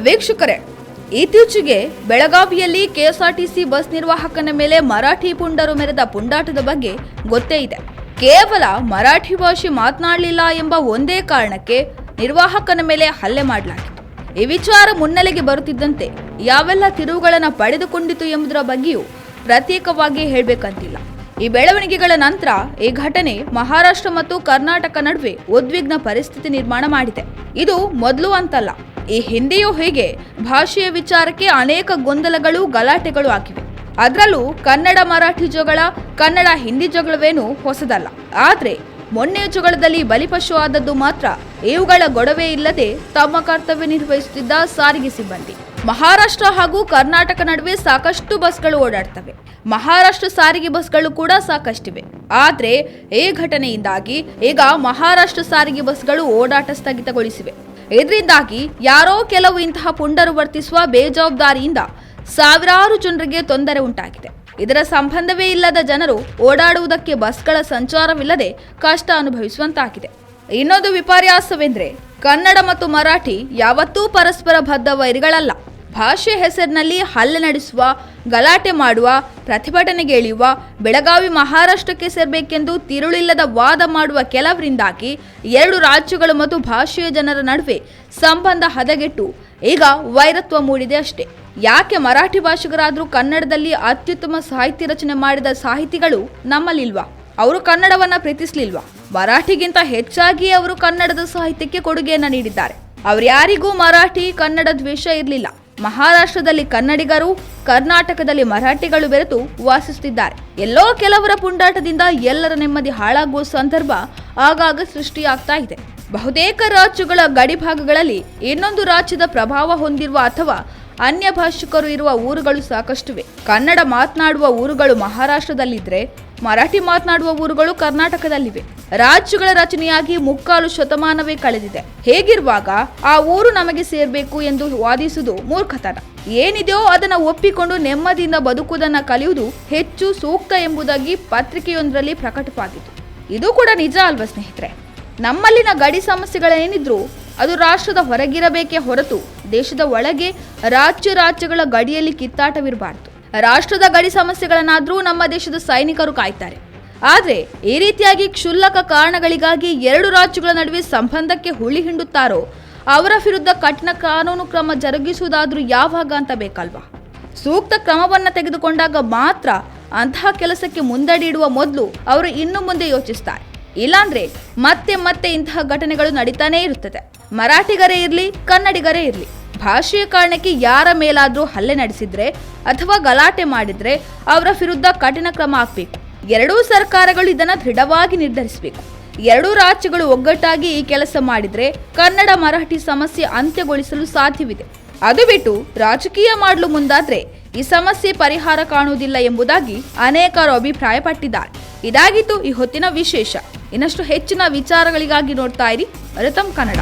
ವೀಕ್ಷಕರೇ, ಇತ್ತೀಚೆಗೆ ಬೆಳಗಾವಿಯಲ್ಲಿ ಕೆಎಸ್ಆರ್ಟಿಸಿ ಬಸ್ ನಿರ್ವಾಹಕನ ಮೇಲೆ ಮರಾಠಿ ಪುಂಡರು ಮೆರೆದ ಪುಂಡಾಟದ ಬಗ್ಗೆ ಗೊತ್ತೇ ಇದೆ. ಕೇವಲ ಮರಾಠಿ ಭಾಷೆ ಮಾತನಾಡಲಿಲ್ಲ ಎಂಬ ಒಂದೇ ಕಾರಣಕ್ಕೆ ನಿರ್ವಾಹಕನ ಮೇಲೆ ಹಲ್ಲೆ ಮಾಡಲಾಗಿತ್ತು. ಈ ವಿಚಾರ ಮುನ್ನೆಲೆಗೆ ಬರುತ್ತಿದ್ದಂತೆ ಯಾವೆಲ್ಲ ತಿರುವುಗಳನ್ನು ಪಡೆದುಕೊಂಡಿತು ಎಂಬುದರ ಬಗ್ಗೆಯೂ ಪ್ರತ್ಯೇಕವಾಗಿ ಹೇಳಬೇಕಂತಿಲ್ಲ. ಈ ಬೆಳವಣಿಗೆಗಳ ನಂತರ ಈ ಘಟನೆ ಮಹಾರಾಷ್ಟ್ರ ಮತ್ತು ಕರ್ನಾಟಕ ನಡುವೆ ಉದ್ವಿಗ್ನ ಪರಿಸ್ಥಿತಿ ನಿರ್ಮಾಣ ಮಾಡಿದೆ. ಇದು ಮೊದಲು ಅಂತಲ್ಲ ಈ ಹಿಂದೆಯೂ ಹೀಗೆ ಭಾಷೆಯ ವಿಚಾರಕ್ಕೆ ಅನೇಕ ಗೊಂದಲಗಳು, ಗಲಾಟೆಗಳು ಆಗಿವೆ ಅದರಲ್ಲೂ ಕನ್ನಡ ಮರಾಠಿ ಜಗಳ, ಕನ್ನಡ ಹಿಂದಿ ಜಗಳವೇನು ಹೊಸದಲ್ಲ. ಆದರೆ ಮೊನ್ನೆ ಜಗಳದಲ್ಲಿ ಬಲಿಪಶು ಆದದ್ದು ಮಾತ್ರ ಇವುಗಳ ಗೊಡವೆ ಇಲ್ಲದೆ ತಮ್ಮ ಕರ್ತವ್ಯ ನಿರ್ವಹಿಸುತ್ತಿದ್ದ ಸಾರಿಗೆ ಸಿಬ್ಬಂದಿ. ಮಹಾರಾಷ್ಟ್ರ ಹಾಗೂ ಕರ್ನಾಟಕ ನಡುವೆ ಸಾಕಷ್ಟು ಬಸ್ಗಳು ಓಡಾಡ್ತವೆ. ಮಹಾರಾಷ್ಟ್ರ ಸಾರಿಗೆ ಬಸ್ಗಳು ಕೂಡ ಸಾಕಷ್ಟಿವೆ. ಆದರೆ ಈ ಘಟನೆಯಿಂದಾಗಿ ಈಗ ಮಹಾರಾಷ್ಟ್ರ ಸಾರಿಗೆ ಬಸ್ಗಳು ಓಡಾಟ ಸ್ಥಗಿತಗೊಳಿಸಿವೆ. ಇದರಿಂದಾಗಿ ಯಾರೋ ಕೆಲವು ಇಂತಹ ಪುಂಡರು ವರ್ತಿಸುವ ಬೇಜವಾಬ್ದಾರಿಯಿಂದ ಸಾವಿರಾರು ಜನರಿಗೆ ತೊಂದರೆ ಉಂಟಾಗಿದೆ. ಇದರ ಸಂಬಂಧವೇ ಇಲ್ಲದ ಜನರು ಓಡಾಡುವುದಕ್ಕೆ ಬಸ್ಗಳ ಸಂಚಾರವಿಲ್ಲದೆ ಕಷ್ಟ ಅನುಭವಿಸುವಂತಾಗಿದೆ. ಇನ್ನೊಂದು ವಿಪರ್ಯಾಸವೆಂದರೆ ಕನ್ನಡ ಮತ್ತು ಮರಾಠಿ ಯಾವತ್ತೂ ಪರಸ್ಪರ ಬದ್ಧ ವೈರಿಗಳಲ್ಲ. ಭಾಷೆ ಹೆಸರಿನಲ್ಲಿ ಹಲ್ಲೆ ನಡೆಸುವ, ಗಲಾಟೆ ಮಾಡುವ, ಪ್ರತಿಭಟನೆಗೆ ಇಳಿಯುವ, ಬೆಳಗಾವಿ ಮಹಾರಾಷ್ಟ್ರಕ್ಕೆ ಸೇರಬೇಕೆಂದು ತಿರುಳಿಲ್ಲದ ವಾದ ಮಾಡುವ ಕೆಲವರಿಂದಾಗಿ ಎರಡು ರಾಜ್ಯಗಳು ಮತ್ತು ಭಾಷೆಯ ಜನರ ನಡುವೆ ಸಂಬಂಧ ಹದಗೆಟ್ಟು ಈಗ ವೈರತ್ವ ಮೂಡಿದೆ ಅಷ್ಟೇ. ಯಾಕೆ ಮರಾಠಿ ಭಾಷಿಗರಾದರೂ ಕನ್ನಡದಲ್ಲಿ ಅತ್ಯುತ್ತಮ ಸಾಹಿತ್ಯ ರಚನೆ ಮಾಡಿದ ಸಾಹಿತಿಗಳು ನಮ್ಮಲ್ಲಿಲ್ವಾ? ಅವರು ಕನ್ನಡವನ್ನ ಪ್ರೀತಿಸಲಿಲ್ವಾ? ಮರಾಠಿಗಿಂತ ಹೆಚ್ಚಾಗಿ ಅವರು ಕನ್ನಡದ ಸಾಹಿತ್ಯಕ್ಕೆ ಕೊಡುಗೆಯನ್ನ ನೀಡಿದ್ದಾರೆ. ಅವರ್ಯಾರಿಗೂ ಮರಾಠಿ ಕನ್ನಡ ದ್ವೇಷ ಇರಲಿಲ್ಲ. ಮಹಾರಾಷ್ಟ್ರದಲ್ಲಿ ಕನ್ನಡಿಗರು, ಕರ್ನಾಟಕದಲ್ಲಿ ಮರಾಠಿಗಳು ಬೆರೆತು ವಾಸಿಸುತ್ತಿದ್ದಾರೆ. ಎಲ್ಲೋ ಕೆಲವರ ಪುಂಡಾಟದಿಂದ ಎಲ್ಲರ ನೆಮ್ಮದಿ ಹಾಳಾಗುವ ಸಂದರ್ಭ ಆಗಾಗ ಸೃಷ್ಟಿಯಾಗ್ತಾ ಇದೆ. ಬಹುತೇಕ ರಾಜ್ಯಗಳ ಗಡಿಭಾಗಗಳಲ್ಲಿ ಇನ್ನೊಂದು ರಾಜ್ಯದ ಪ್ರಭಾವ ಹೊಂದಿರುವ ಅಥವಾ ಅನ್ಯ ಭಾಷಿಕರು ಇರುವ ಊರುಗಳು ಸಾಕಷ್ಟಿವೆ. ಕನ್ನಡ ಮಾತನಾಡುವ ಊರುಗಳು ಮಹಾರಾಷ್ಟ್ರದಲ್ಲಿದ್ರೆ ಮರಾಠಿ ಮಾತನಾಡುವ ಊರುಗಳು ಕರ್ನಾಟಕದಲ್ಲಿವೆ. ರಾಜ್ಯಗಳ ರಚನೆಯಾಗಿ ಮುಕ್ಕಾಲು ಶತಮಾನವೇ ಕಳೆದಿದೆ. ಹೇಗಿರುವಾಗ ಆ ಊರು ನಮಗೆ ಸೇರ್ಬೇಕು ಎಂದು ವಾದಿಸುವುದು ಮೂರ್ಖತನ. ಏನಿದೆಯೋ ಅದನ್ನು ಒಪ್ಪಿಕೊಂಡು ನೆಮ್ಮದಿಯಿಂದ ಬದುಕುವುದನ್ನ ಕಲಿಯುವುದು ಹೆಚ್ಚು ಸೂಕ್ತ ಎಂಬುದಾಗಿ ಪತ್ರಿಕೆಯೊಂದರಲ್ಲಿ ಪ್ರಕಟವಾಗಿತ್ತು. ಇದು ಕೂಡ ನಿಜ ಅಲ್ವಾ ಸ್ನೇಹಿತರೆ? ನಮ್ಮಲ್ಲಿನ ಗಡಿ ಸಮಸ್ಯೆಗಳೇನಿದ್ರೂ ಅದು ರಾಷ್ಟ್ರದ ಹೊರಗಿರಬೇಕೇ ಹೊರತು ದೇಶದ ಒಳಗೆ ರಾಜ್ಯ ರಾಜ್ಯಗಳ ಗಡಿಯಲ್ಲಿ ಕಿತ್ತಾಟವಿರಬಾರದು. ರಾಷ್ಟ್ರದ ಗಡಿ ಸಮಸ್ಯೆಗಳನ್ನಾದರೂ ನಮ್ಮ ದೇಶದ ಸೈನಿಕರು ಕಾಯ್ತಾರೆ. ಆದರೆ ಈ ರೀತಿಯಾಗಿ ಕ್ಷುಲ್ಲಕ ಕಾರಣಗಳಿಗಾಗಿ ಎರಡು ರಾಜ್ಯಗಳ ನಡುವೆ ಸಂಬಂಧಕ್ಕೆ ಹುಳಿ ಹಿಂಡುತ್ತಾರೋ, ಅವರ ವಿರುದ್ಧ ಕಠಿಣ ಕಾನೂನು ಕ್ರಮ ಜರುಗಿಸುವುದಾದ್ರೂ ಯಾವಾಗ ಅಂತ ಬೇಕಲ್ವಾ? ಸೂಕ್ತ ಕ್ರಮವನ್ನು ತೆಗೆದುಕೊಂಡಾಗ ಮಾತ್ರ ಅಂತಹ ಕೆಲಸಕ್ಕೆ ಮುಂದಡಿ ಇಡುವ ಮೊದಲು ಅವರು ಇನ್ನು ಮುಂದೆ ಯೋಚಿಸ್ತಾರೆ. ಇಲ್ಲಾಂದ್ರೆ ಮತ್ತೆ ಮತ್ತೆ ಇಂತಹ ಘಟನೆಗಳು ನಡೀತಾನೇ ಇರುತ್ತದೆ. ಮರಾಠಿಗರೇ ಇರಲಿ, ಕನ್ನಡಿಗರೇ ಇರಲಿ. ಭಾಷೆಯ ಕಾರಣಕ್ಕೆ ಯಾರ ಮೇಲಾದರೂ ಹಲ್ಲೆ ನಡೆಸಿದ್ರೆ ಅಥವಾ ಗಲಾಟೆ ಮಾಡಿದ್ರೆ ಅವರ ವಿರುದ್ಧ ಕಠಿಣ ಕ್ರಮ ಆಗ್ಬೇಕು ಎರಡೂ ಸರ್ಕಾರಗಳು ಇದನ್ನು ದೃಢವಾಗಿ ನಿರ್ಧರಿಸಬೇಕು. ಎರಡೂ ರಾಜ್ಯಗಳು ಒಗ್ಗಟ್ಟಾಗಿ ಈ ಕೆಲಸ ಮಾಡಿದ್ರೆ ಕನ್ನಡ ಮರಾಠಿ ಸಮಸ್ಯೆ ಅಂತ್ಯಗೊಳಿಸಲು ಸಾಧ್ಯವಿದೆ. ಅದು ಬಿಟ್ಟು ರಾಜಕೀಯ ಮಾಡಲು ಮುಂದಾದ್ರೆ ಈ ಸಮಸ್ಯೆ ಪರಿಹಾರ ಕಾಣುವುದಿಲ್ಲ ಎಂಬುದಾಗಿ ಅನೇಕರು ಅಭಿಪ್ರಾಯಪಟ್ಟಿದ್ದಾರೆ. ಇದಾಗಿತ್ತು ಈ ಹೊತ್ತಿನ ವಿಶೇಷ. ಇನ್ನಷ್ಟು ಹೆಚ್ಚಿನ ವಿಚಾರಗಳಿಗಾಗಿ ನೋಡ್ತಾ ಇರಿ ರತಂ ಕನ್ನಡ.